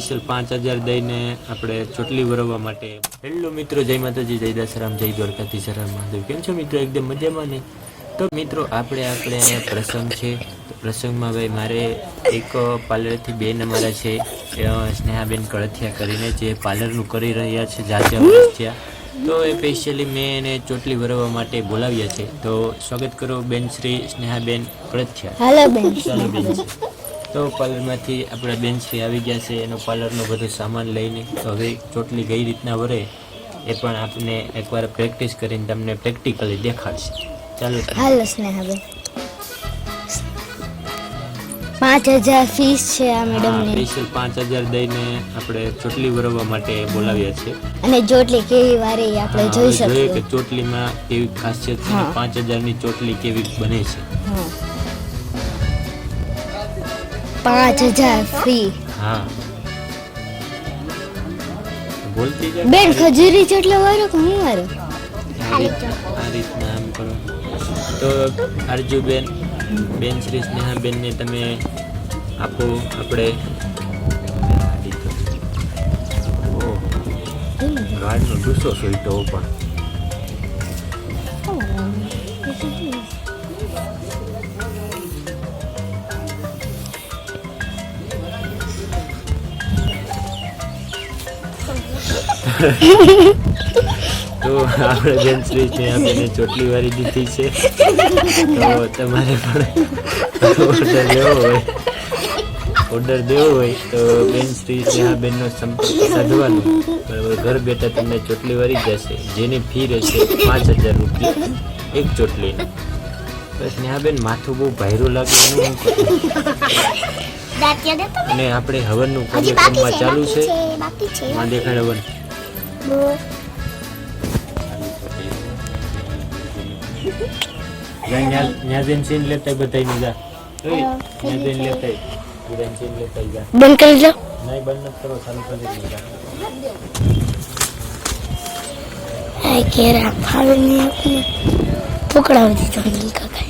Special પાંચ હજાર દઈને આપણે ચોટલી ભરવા માટે. હેલો મિત્રો જય માતાજી જય દાસરામ જય દ્વારકાથી સરામ મહાદેવ. કેમ છો મિત્રો? એકદમ મજામાં ને? તો મિત્રો આપણે આપણે પ્રસંગ છે. પ્રસંગમાં ભાઈ મારે એક પાર્લરથી બેન અમારા છે. સ્નેહાબેન કળથિયા કરીને જે પાર્લરનું કરી રહ્યા છે જાતે વર્ષ તો એ સ્પેશિયલી મેં એને ચોટલી ભરવા માટે બોલાવ્યા છે. તો સ્વાગત કરો બેન શ્રી સ્નેહાબેન કળથિયા. હેલો બેન. તો પાર્લરમાંથી આપણા બેન શ્રી આવી ગયા છે એનો પાર્લરનો બધો સામાન લઈને. તો હવે ચોટલી કઈ રીતના વરે એ પણ આપને એકવાર પ્રેક્ટિસ કરીને તમને પ્રેક્ટિકલી દેખાડશે. ચાલો. હાલો સ્નેહાબેન. પાંચ હજાર ફીસ છે આ મેડમની સ્પેશિયલ પાંચ હજાર દઈને આપણે ચોટલી વરવા માટે બોલાવ્યા છે. અને ચોટલી કેવી વારે આપણે જોઈ શકીએ. કે ચોટલીમાં કેવી ખાસિયત છે. પાંચ હજારની ચોટલી કેવી બને છે. હા. પાંચ હજાર ફી હા. બોલતી જા. બેન ખજૂરી જેટલો વારો કે હું વારો? આ રીતના આમ કરો. તો અર્જુબેન બેન શ્રી સ્નેહાબેનને તમે આપો આપણે ઓહ, ગાડનો ગુસ્સો સુલટો પણ. તો આપણે બેન શ્રી આપણે ચોટલી વાળી દીધી છે તો તમારે પણ ઓર્ડર લેવો હોય. ઓર્ડર દેવો હોય તો બેન શ્રી સ્નેહાબેનનો સંપર્ક સાધવાનો. બરાબર ઘર બેઠા તમને ચોટલી વાળી જશે જેની ફી રહેશે પાંચ હજાર રૂપિયા એક ચોટલીની. તો સ્નેહાબેન માથું બહુ ભાયરું લાગે એનું હું અને આપણે હવનનું કાર્યક્રમમાં ચાલુ છે. માં દેખાડ હવન. જા. લેતાય બધાયને જા લેતાય જા. બંધ કરી લો નહીં બંધ કરો ચાલુ કરી જા. આ કેરા ફાવે આપને પકડાવી દીધો કાકા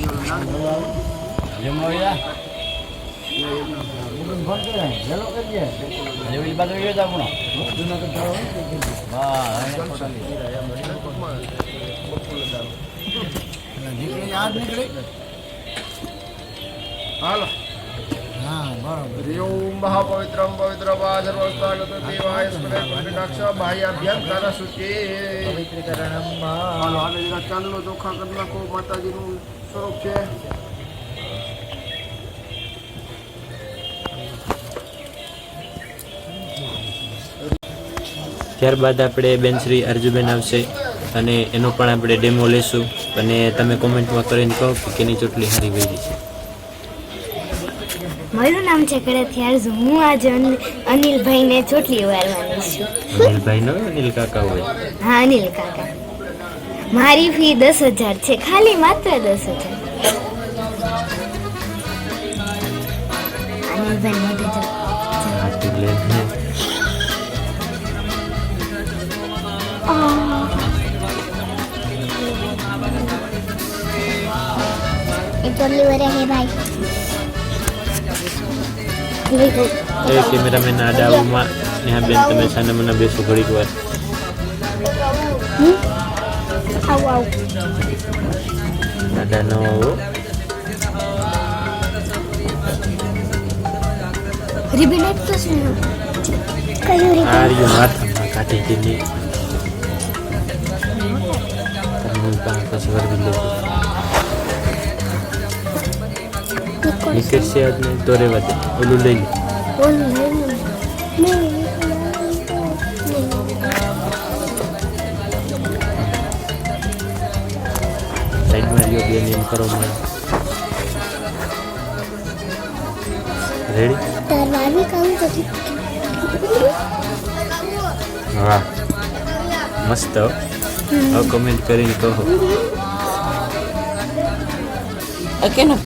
શુચિ હાલો આને જરા ચાંદલો ચોખ્ખા કરી નાખો માતાજીનું સ્વરૂપ છે. ત્યારબાદ આપણે બેન શ્રી અર્જુબેન આવશે અને એનો પણ આપણે ડેમો લેશું. અને તમે કોમેન્ટમાં કરીને કહો કે કેની ચોટલી હારી વહી છે. મારું નામ છે કડથિયાર હું આજે અનિ- અનિલભાઈને ચોટલી વારવાની છું. અનિલભાઈ નો અનિલ કાકા હોય? હા અનિલ કાકા. મારી ફી દસ હજાર છે. ખાલી માત્ર દસ હજાર. અનિલભાઈ મોઢે જો. હાથી લઈને ચોટલી વારે હે ભાઈ એ કેમેરામેન આડાઓમાં ત્યાં બેન તમે સાના મને બેસો ઘડીક વાર આવ આવ આડા ન આવો રિબન આપતો છે ને કયું રિબન આ રહ્યું banget pas gue lebih dulu ini kerja ini tore bati ulu lain ulu lain lain mario dia nih karo mana ready? Tarani kamu jadi Wah, mustahil. Comment કરીને કહો. કેનો?